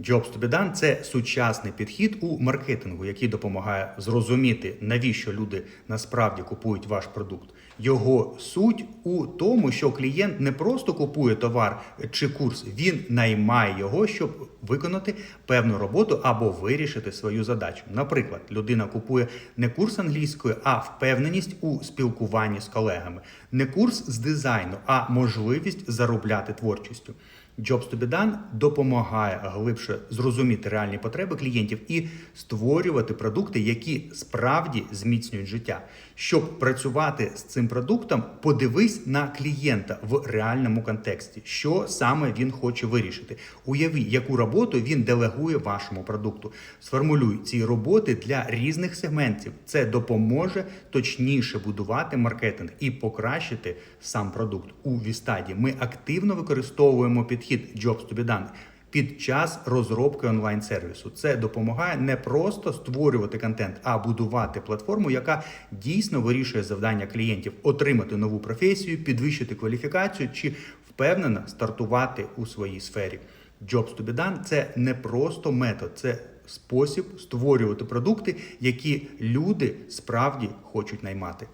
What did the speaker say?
Jobs to be done – це сучасний підхід у маркетингу, який допомагає зрозуміти, навіщо люди насправді купують ваш продукт. Його суть у тому, що клієнт не просто купує товар чи курс, він наймає його, щоб виконати певну роботу або вирішити свою задачу. Наприклад, людина купує не курс англійської, а впевненість у спілкуванні з колегами, не курс з дизайну, а можливість заробляти творчістю. Jobs to be done допомагає глибше зрозуміти реальні потреби клієнтів і створювати продукти, які справді зміцнюють життя. Щоб працювати з цим продуктом, подивись на клієнта в реальному контексті, що саме він хоче вирішити. Уяви, яку роботу він делегує вашому продукту. Сформулюй ці роботи для різних сегментів. Це допоможе точніше будувати маркетинг і покращити сам продукт. У Вістаді ми активно використовуємо підхід Jobs to be done під час розробки онлайн-сервісу. Це допомагає не просто створювати контент, а будувати платформу, яка дійсно вирішує завдання клієнтів, отримати нову професію, підвищити кваліфікацію чи впевнено стартувати у своїй сфері. Jobs to be done – це не просто метод, це спосіб створювати продукти, які люди справді хочуть наймати.